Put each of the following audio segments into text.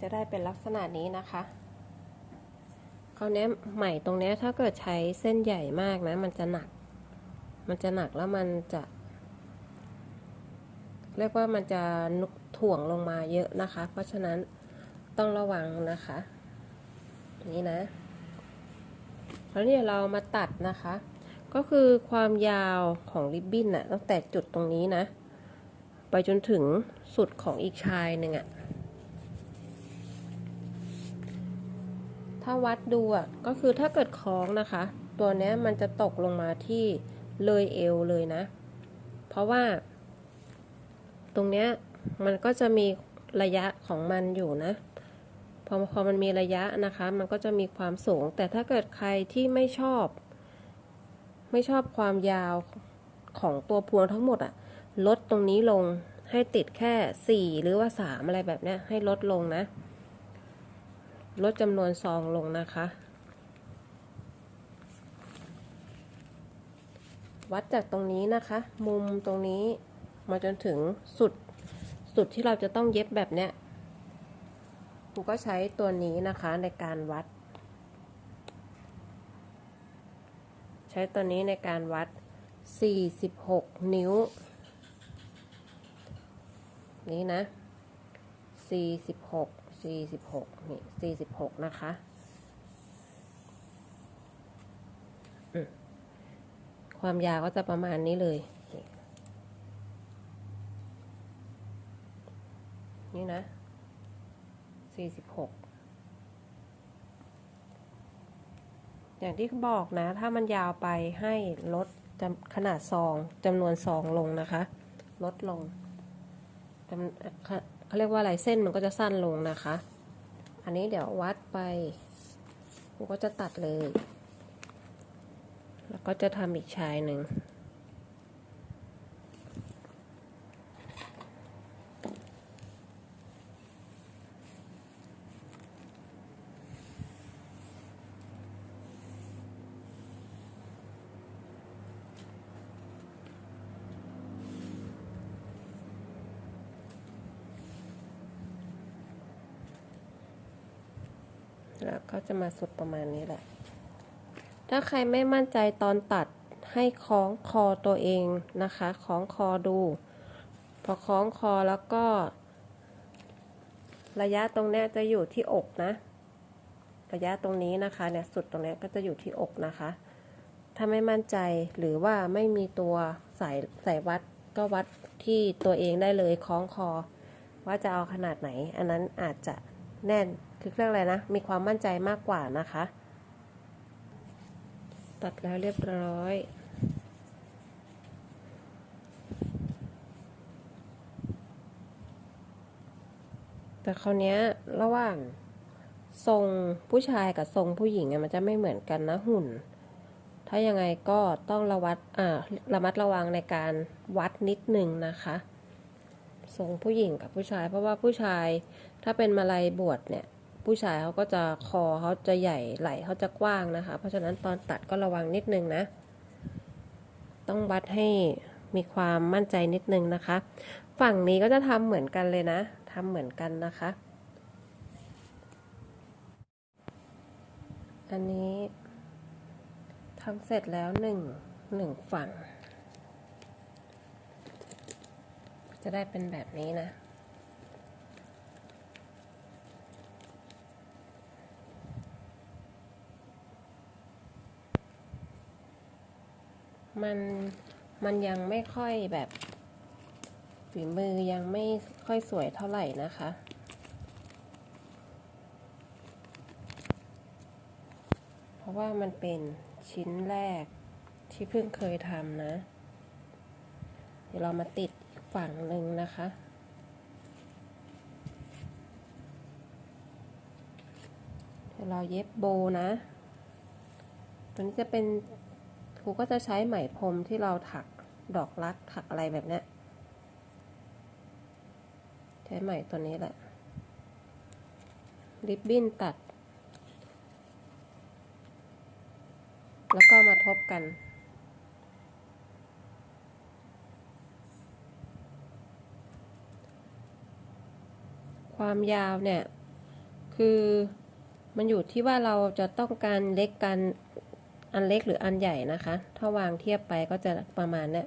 จะได้เป็นลักษณะนี้นะคะคราวนี้ไหมตรงนี้ถ้าเกิดใช้เส้นใหญ่มากนะ มันจะหนัก มันจะหนักแล้วมันจะ เรียกว่ามันจะนุกถ่วงลงมาเยอะนะคะ เพราะฉะนั้นต้องระวังนะคะนี่นะแล้วเนี่ยเรามาตัดนะคะ ก็คือความยาวของริบบิ้นน่ะตั้งแต่จุดตรงนี้นะ ไปจนถึงสุดของอีกชายหนึ่งอะถ้าวัดดูอะก็คือถ้าเกิดคล้องนะคะ ตัวเนี้ยมันจะตกลงมาที่เลยเอวเลยนะ เพราะว่า ตรงเนี้ยมันก็จะมีระยะของมันอยู่นะ พอพอมันมีระยะนะคะ มันก็จะมีความสูง แต่ถ้าเกิดใครที่ไม่ชอบ ไม่ชอบความยาวของตัวพวงทั้งหมดอะ ลดตรงนี้ลงให้ติดแค่สี่หรือว่าสามอะไรแบบนี้ให้ลดลงนะ ลดจำนวนซองลงนะคะ วัดจากตรงนี้นะคะ มุมตรงนี้มาจนถึงสุดสุดที่เราจะต้องเย็บแบบเนี้ยครูก็ใช้ตัวนี้นะคะในการวัด ใช้ตัวนี้ในการวัด 46 นิ้ว นี้นะ 46 46 นี่ 46 นะคะความยาวก็จะประมาณนี้เลยนี่นี่นะ 46 อย่างที่บอกนะ ถ้ามันยาวไปให้ลดขนาดซองจำนวนซองลงนะคะ ลดลง เขาเขาเรียกว่าอะไรเส้นมันก็จะสั้นลงนะคะ อันนี้เดี๋ยววัดไปกูก็จะตัดเลย แล้วก็จะทำอีกชายหนึ่ง แล้วก็จะมาสุดประมาณนี้แหละ ถ้าใครไม่มั่นใจตอนตัดให้คล้องคอตัวเองนะคะคล้องคอดู พอคล้องคอแล้วก็ ระยะตรงนี้จะอยู่ที่อกนะ ระยะตรงนี้นะคะเนี่ยสุดตรงนี้ก็จะอยู่ที่อกนะคะ ถ้าไม่มั่นใจหรือว่าไม่มีตัวสายสายวัดก็วัดที่ตัวเองได้เลยคล้องคอ ว่าจะเอาขนาดไหน อันนั้นอาจจะ แน่นคือเรื่องอะไรนะ มีความมั่นใจมากกว่านะคะ ตัดแล้วเรียบร้อย แต่คราวนี้ระหว่างทรงผู้ชายกับทรงผู้หญิงมันจะไม่เหมือนกันนะหุ่น ถ้ายังไงก็ต้องระวัดอ่าระมัดระวังในการวัดนิดนึงนะคะ ทรงผู้หญิงกับผู้ชาย เพราะว่าผู้ชายถ้าเป็นมาลัยบวชเนี่ย ผู้ชายเขาก็จะคอเขาจะใหญ่ไหล่เขาจะกว้างนะคะ เพราะฉะนั้นตอนตัดก็ระวังนิดนึงนะ ต้องวัดให้มีความมั่นใจนิดนึงนะคะ ฝั่งนี้ก็จะทำเหมือนกันเลยนะทำเหมือนกันนะคะ อันนี้ทำเสร็จแล้วหนึ่งหนึ่งฝั่ง จะได้เป็นแบบนี้นะ มัน มันยังไม่ค่อยแบบฝีมือยังไม่ค่อยสวยเท่าไหร่นะคะ เพราะว่ามันเป็นชิ้นแรกที่เพิ่งเคยทำนะ เดี๋ยวเรามาติด ฝั่งหนึ่งนะคะ เดี๋ยวเราเย็บโบนะ ตัวนี้จะเป็นครูก็จะใช้ไหมพรมที่เราถักดอกรักถักอะไรแบบเนี้ยใช้ไหมตัวนี้แหละ ริบบิ้นตัด แล้วก็มาทบกัน ความยาวเนี่ย คือมันอยู่ที่ว่าเราจะต้องการเล็กกันอันเล็กหรืออันใหญ่นะคะ ถ้าวางเทียบไปก็จะประมาณเนี้ย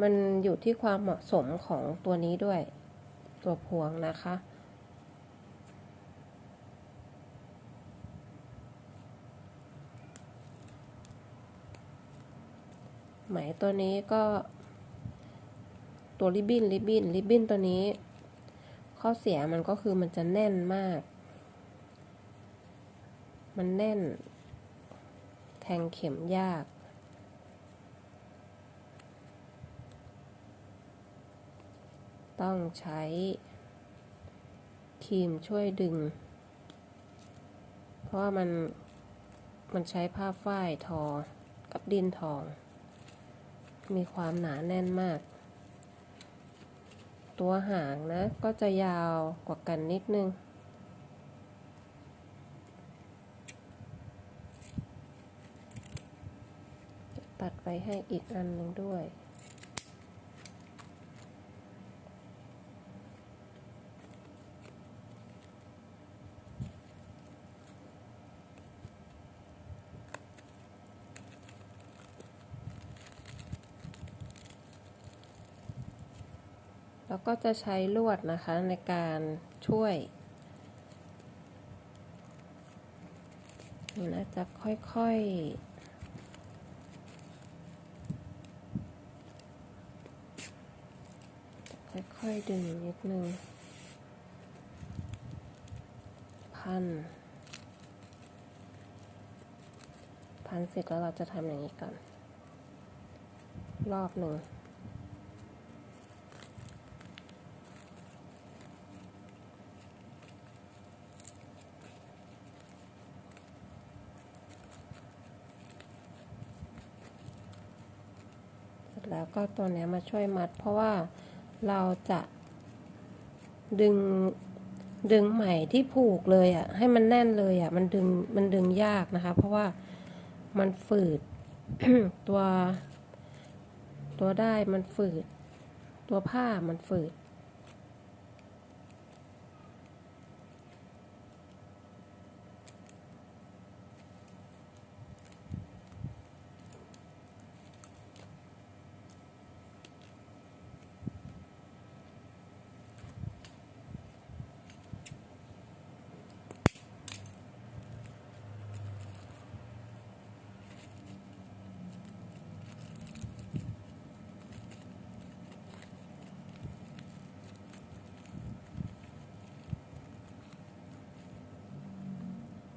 มันอยู่ที่ความเหมาะสมของตัวนี้ด้วย ตัวพวงนะคะ ไหมตัวนี้ก็ตัวริบบิ้นริบบิ้นริบบิ้นตัวนี้ ข้อเสียมันก็คือมันจะแน่นมาก มันแน่น แทงเข็มยาก ต้องใช้ครีมช่วยดึง เพราะว่ามัน มันใช้ผ้าฝ้ายทอ กับดินทอง มีความหนาแน่นมาก ตัวหางนะ ก็จะยาวกว่ากันนิดนึง ตัดไปให้อีกอันหนึ่งด้วย แล้วก็จะใช้ลวดนะคะในการช่วยนี่นะจะค่อยๆค่อยๆดึงนิดนึง พัน พันเสร็จแล้วเราจะทำอย่างนี้ก่อน รอบหนึ่ง แล้วก็ตัวนี้มาช่วยมัด เพราะว่าเราจะดึงดึงไหมที่ผูกเลยอะ่ะ ให้มันแน่นเลยอะ่ะ มันดึงมันดึงยากนะคะ เพราะว่ามันฝืดตัว ตัวได้มันฝืด ตัวผ้ามันฝืด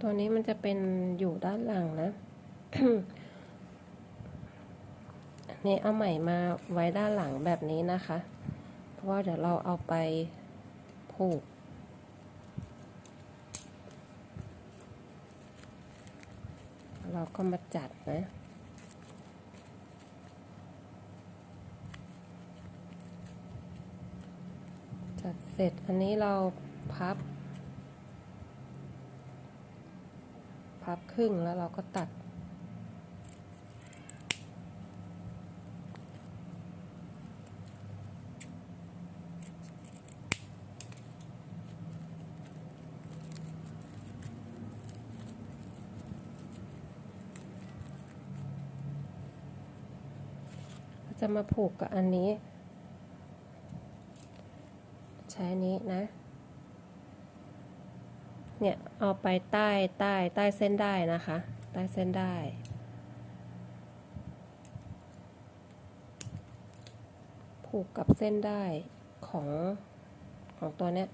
ตัวนี้มันจะเป็นอยู่ด้านหลังนะนนี้เอาใหม่มาไว้ด้านหลังแบบนี้นะคะ เพราะว่าเดี๋ยวเราเอาไปผูก เราก็มาจัดนะจัดเสร็จอันนี้เราพับ พับครึ่งแล้วเราก็ตัด จะมาผูกกับอันนี้ ใช้นี้นะ เนี่ยเอาไปใต้ใต้ใต้เส้นได้นะคะ ใต้เส้นได้ ผูกกับเส้นได้ของของตัวเนี้ย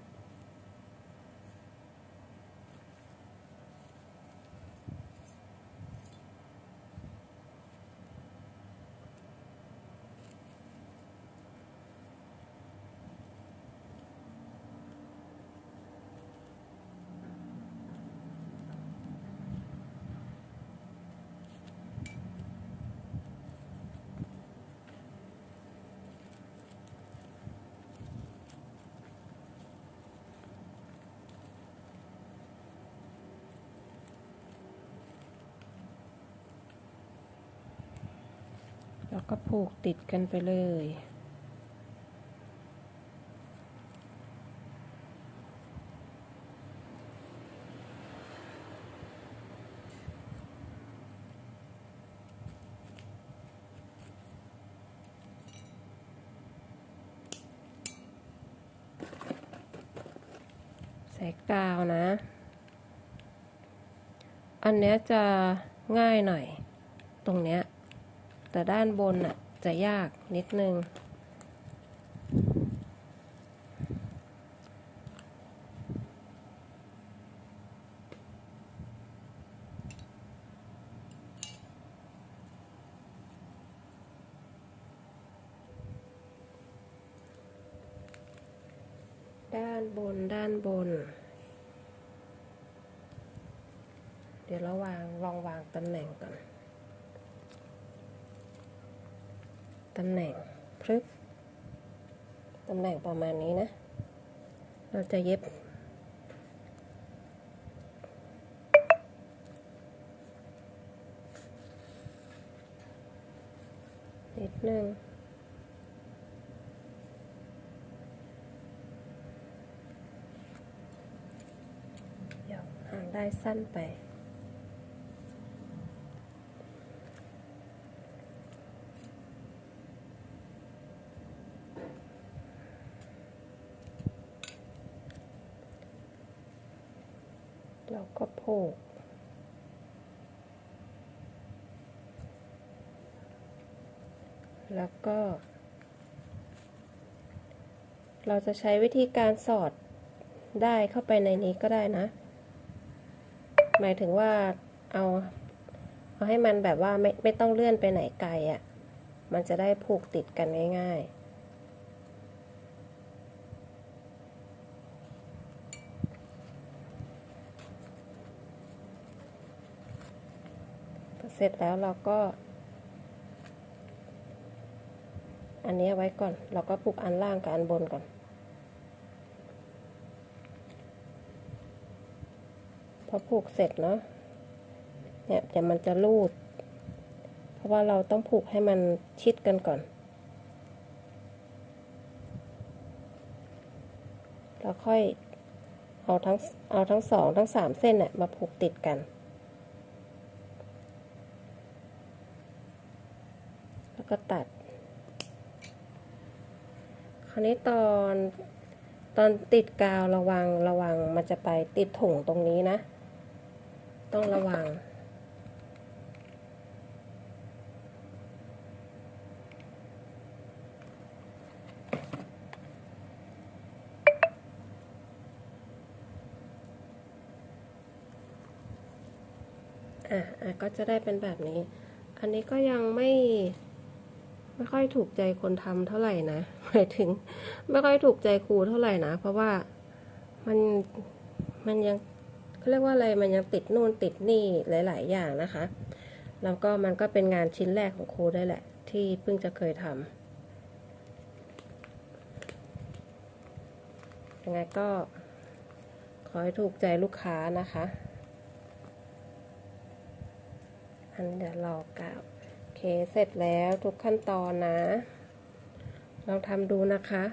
แล้วก็ผูกติดกันไปเลย ใส่กาวนะ อันเนี้ยจะง่ายหน่อย ตรงเนี้ย แต่ด้านบนน่ะจะยากนิดนึง ด้านบนด้านบน เดี๋ยวเราวางลองวางตำแหน่งก่อน ตำแหน่งพรึบตำแหน่งประมาณนี้นะ เราจะเย็บ นิดนึงเดี๋ยวหางได้สั้นไป เราก็ผูกแล้วก็ เราจะใช้วิธีการสอดได้เข้าไปในนี้ก็ได้นะ หมายถึงว่าเอาเอาให้มันแบบว่าไม่ไม่ต้องเลื่อนไปไหนไกลอะ่ะ มันจะได้ผูกติดกันง่ายๆ เสร็จแล้วเราก็ อันนี้ไว้ก่อน เราก็ผูกอันล่างกับอันบนก่อน พอผูกเสร็จเนาะ เนี่ยเดี๋ยวมันจะรูด เพราะว่าเราต้องผูกให้มันชิดกันก่อน แล้วค่อยเอาทั้ง เอาทั้งสองทั้งสามเส้นเนี่ยมาผูกติดกัน แล้ว ก็ตัด คราวนี้ตอนตอนติดกาวระวังระวังมันจะไปติดถุงตรงนี้นะ ต้องระวัง อะอะก็จะได้เป็นแบบนี้ อันนี้ก็ยังไม่ ไม่ค่อยถูกใจคนทำเท่าไหร่นะหมายถึง ไม่ค่อยถูกใจครูเท่าไหร่นะ เพราะว่ามันมันยังเขาเรียกว่าอะไรมันยังติดนู่นติดนี่หลาย ๆ อย่างนะคะ แล้วก็มันก็เป็นงานชิ้นแรกของครูได้แหละ ที่เพิ่งจะเคยทำยังไงก็ขอให้ถูกใจลูกค้านะคะ อันเดี๋ยวรอกาว เคเสร็จแล้วทุกขั้นตอนนะ ลองทำดูนะคะ